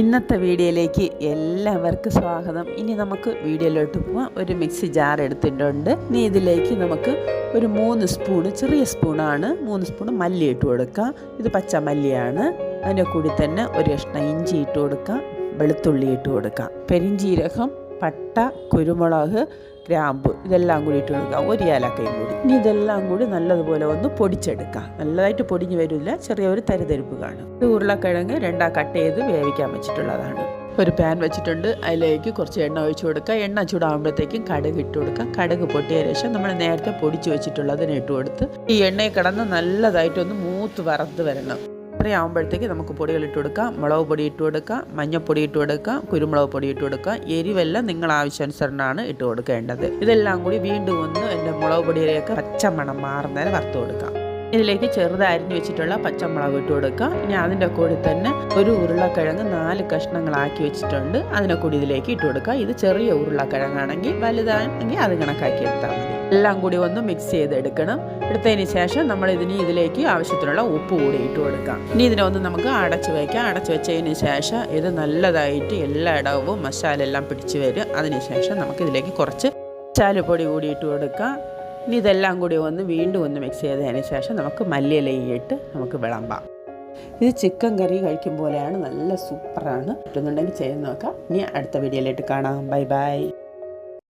ഇന്നത്തെ വീഡിയോയിലേക്ക് എല്ലാവർക്കും സ്വാഗതം. ഇനി നമുക്ക് വീഡിയോയിലോട്ട് പോവാം. ഒരു മിക്സി ജാർ എടുത്തിട്ടുണ്ട്. ഇനി ഇതിലേക്ക് നമുക്ക് ഒരു മൂന്ന് സ്പൂണ് ചെറിയ സ്പൂണാണ്. മൂന്ന് സ്പൂൺ മല്ലി ഇട്ട് കൊടുക്കാം. ഇത് പച്ച മല്ലിയാണ്. അതിന്റെ കൂടി തന്നെ ഒരു കഷ്ണം ഇഞ്ചി ഇട്ട് കൊടുക്കാം. വെളുത്തുള്ളി ഇട്ട് കൊടുക്കാം. പെരിഞ്ചീരകം പട്ട കുരുമുളക് ഗ്രാമ്പ് ഇതെല്ലാം കൂടി ഇട്ട് കൊടുക്കുക. ഒരു ഏലക്കയും കൂടി. ഇനി ഇതെല്ലാം കൂടി നല്ലതുപോലെ ഒന്ന് പൊടിച്ചെടുക്കുക നല്ലതായിട്ട് പൊടിഞ്ഞു വരില്ല. ചെറിയൊരു തരിതരിപ്പ് കാണും. ഇത് ഉരുളക്കിഴങ്ങ് രണ്ടാ കട്ട് ചെയ്ത് വേവിക്കാൻ വെച്ചിട്ടുള്ളതാണ്. ഒരു പാൻ വെച്ചിട്ടുണ്ട്. അതിലേക്ക് കുറച്ച് എണ്ണ ഒഴിച്ചു കൊടുക്കുക. എണ്ണ ചൂടാകുമ്പോഴത്തേക്കും കടുക് ഇട്ട് കൊടുക്കുക. കടുക് പൊട്ടിയ ശേഷം നമ്മൾ നേരത്തെ പൊടിച്ചു വെച്ചിട്ടുള്ളതിന് ഇട്ട് കൊടുത്ത് ഈ എണ്ണയിൽ കിടന്ന് നല്ലതായിട്ടൊന്ന് മൂത്ത് വറുത്ത് വരണം. ഇത്രയാകുമ്പോഴത്തേക്ക് നമുക്ക് പൊടികൾ ഇട്ട് കൊടുക്കാം. മുളക് പൊടി ഇട്ട് കൊടുക്കാം. മഞ്ഞൾപ്പൊടി ഇട്ട് കൊടുക്കാം. കുരുമുളക് പൊടി ഇട്ട് കൊടുക്കാം. എരിവെല്ലാം നിങ്ങൾ ആവശ്യാനുസരണമാണ് ഇട്ട് കൊടുക്കേണ്ടത്. ഇതെല്ലാം കൂടി വീണ്ടും ഒന്ന് എന്റെ മുളക് പൊടിയിലേക്ക് പച്ചമണം മാറുന്നേരം വറുത്ത് കൊടുക്കാം. ഇതിലേക്ക് ചെറുത് അരിഞ്ഞു വെച്ചിട്ടുള്ള പച്ചമുളക് ഇട്ട് കൊടുക്കാം. ഇനി അതിന്റെ കൂടി തന്നെ ഒരു ഉരുളക്കിഴങ്ങ് നാല് കഷ്ണങ്ങളാക്കി വെച്ചിട്ടുണ്ട്. അതിനെ കൂടി ഇതിലേക്ക് ഇട്ട് കൊടുക്കുക ഇത് ചെറിയ ഉരുളക്കിഴങ്ങാണെങ്കിൽ വലുതാണെങ്കിൽ അത് കണക്കാക്കി എടുത്താൽ മതി. എല്ലാം കൂടി ഒന്ന് മിക്സ് ചെയ്തെടുക്കണം. എടുത്തതിന് ശേഷം നമ്മൾ ഇതിന് ഇതിലേക്ക് ആവശ്യത്തിനുള്ള ഉപ്പ് കൂടി ഇട്ട് കൊടുക്കാം. ഇനി ഇതിനെ ഒന്ന് നമുക്ക് അടച്ച് വയ്ക്കാം അടച്ച് വെച്ചതിന് ശേഷം ഇത് നല്ലതായിട്ട് എല്ലാ ഇടവും മസാല എല്ലാം പിടിച്ച് വരും. അതിന് ശേഷം നമുക്ക് ഇതിലേക്ക് കുറച്ച് ചാലുപൊടി കൂടി ഇട്ട് കൊടുക്കാം. ഇനി ഇതെല്ലാം കൂടി ഒന്ന് വീണ്ടും ഒന്ന് മിക്സ് ചെയ്തതിന് ശേഷം നമുക്ക് മല്ലിയിലയിട്ട് നമുക്ക് വിളമ്പാം. ഇത് ചിക്കൻ കറി കഴിക്കും പോലെയാണ് നല്ല സൂപ്പറാണ് പറ്റുന്നുണ്ടെങ്കിൽ ചെയ്ത് നോക്കാം. ഇനി അടുത്ത വീഡിയോയിലായിട്ട് കാണാം. Bye bye